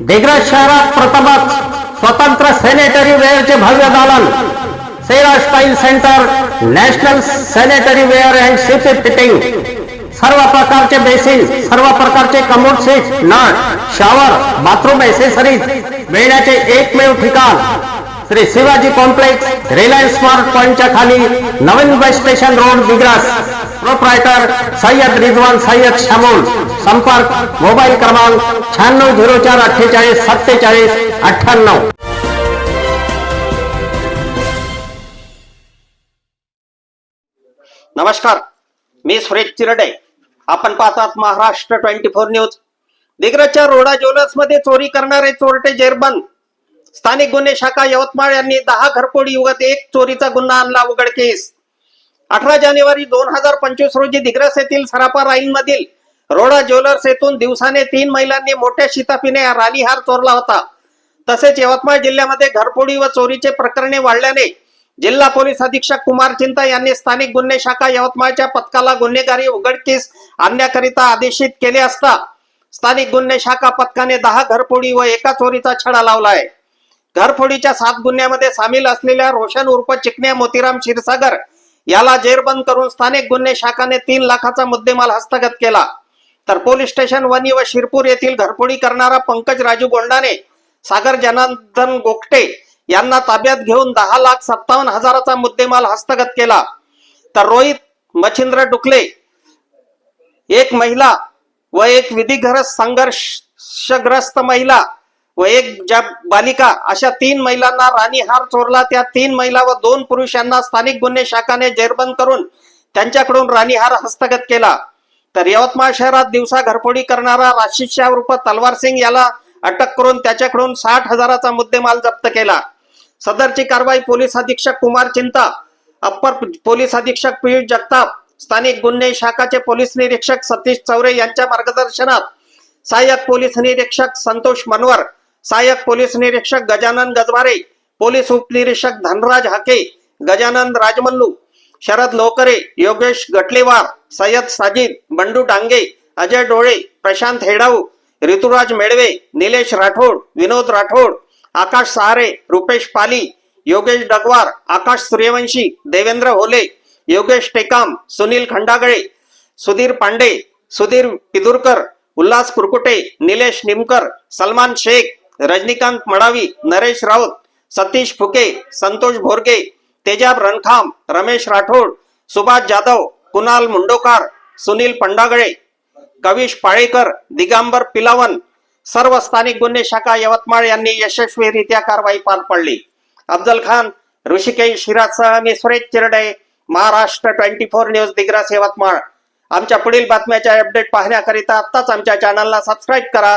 दिग्रज शहरात प्रथमच स्वतंत्र सॅनिटरी वेअरचे भव्य दालन. Cera style centre national sanitary ware and shift fitting. सर्व प्रकारचे बेसिन सर्व प्रकारचे कमोड सीट नळ शॉवर बाथरूम एसेसरीज मिळण्याचे एकमेव ठिकाण. Shri Shivaji complex Reliance smart पॉइंटच्या खाली नवीन bus station road Digras. Proprietor Sayyad Rizwan Sayyad Shamol. संपर्क मोबाईल क्रमांक शहाण्णव झिरो चार अठ्ठेचाळीस सत्तेचाळीस अठ्ठ्याण्णव. नमस्कार. मी सुरेश चिरडे. आपण पाहतात महाराष्ट्र ट्वेंटी फोर न्यूज. दिग्रजच्या रोडा ज्वेलर्समध्ये चोरी करणारे चोरटे जेरबंद. स्थानिक गुन्हे शाखा यवतमाळ यांनी दहा घरफोडी युगात एक चोरीचा गुन्हा आणला उघडकीस अठरा जानेवारी दोन हजार पंचवीस रोजी दिग्रस येथील सरापा राईन मधील रोडा ज्वेलर्स येथून दिवसाने तीन महिलांनी मोठ्या शिताफीने राणीहार चोरला होता. तसेच यवतमाळ जिल्ह्यामध्ये घरफोडी व चोरीचे प्रकरणे वाढल्याने जिल्हा पोलीस अधीक्षक कुमार चिंता यांनी स्थानिक गुन्हे शाखा यवतमाळच्या पथकाला गुन्हेगारी उघडकीस आणण्याकरिता आदेशित केले असता स्थानिक गुन्हे शाखा पथकाने दहा घरफोडी व एका चोरीचा छडा लावलाय घरफोडीच्या सात गुन्ह्यामध्ये सामील असलेल्या रोशन उर्फ चिकण्या मोतीराम क्षीरसागर याला जेरबंद करून स्थानिक गुन्हे शाखाने तीन लाखाचा मुद्देमाल हस्तगत केला. तर पोलीस स्टेशन वनी व शिरपूर येथील घरफोडी करणारा पंकज राजू गोंडाने सागर जनार्दन गोगटे यांना ताब्यात घेऊन दहा लाख सत्तावन्न हजाराचा मुद्देमाल हस्तगत केला. तर रोहित मच्छिंद्र डुकले एक महिला व एक विधिग्रस्त संघर्षग्रस्त महिला व एक ज्या बालिका अशा तीन महिलांना राणीहार चोरला त्या तीन महिला व दोन पुरुषांना स्थानिक गुन्हे शाखाने जेरबंद करून त्यांच्याकडून राणीहार हस्तगत केला. तर यवतमाळ शहरात दिवसा घरफोडी करणारा राशीद रूप तलवार सिंग याला अटक करून त्याच्याकडून साठ हजाराचा मुद्देमाल जप्त केला. सदरची कारवाई पोलीस अधीक्षक कुमार चिंता अप्पर पोलीस अधीक्षक पियुष जगताप स्थानिक गुन्हे शाखाचे पोलीस निरीक्षक सतीश चौरे यांच्या मार्गदर्शनात सहाय्यक पोलीस निरीक्षक संतोष मनवर सहाय्यक पोलीस निरीक्षक गजानन गजवारे पोलीस उपनिरीक्षक धनराज हाके गजानन राजमल्लू शरद लोकरे योगेश गटलेवार सय्यद साजिद बंडू डांगे अजय डोळे प्रशांत हेडाऊ ऋतुराज मेडवे निलेश राठोड विनोद राठोड आकाश सहारे रुपेश पाली योगेश डगवार आकाश सूर्यवंशी देवेंद्र होले योगेश टेकाम सुनील खंडागळे सुधीर पांडे सुधीर पिदुरकर उल्हास कुरकुटे निलेश निमकर सलमान शेख रजनीकांत मडावी नरेश राऊत सतीश फुके संतोष भोरगे तेजाब रणखाम रमेश राठोड सुभाष जाधव कुणाल मुंडोकार सुनील पंडागळे कविश पाळेकर दिगंबर पिलावन सर्व स्थानिक गुन्हे शाखा यवतमाळ यांनी यशस्वीरित्या कारवाई पार पडली. अफजल खान ऋषिकेश शिराजसह मी Suresh Chirde Maharashtra twenty four news Digras Yavatmal. आमच्या पुढील बातम्याच्या अपडेट पाहण्याकरिता आत्ताच आमच्या चॅनलला सबस्क्राईब करा.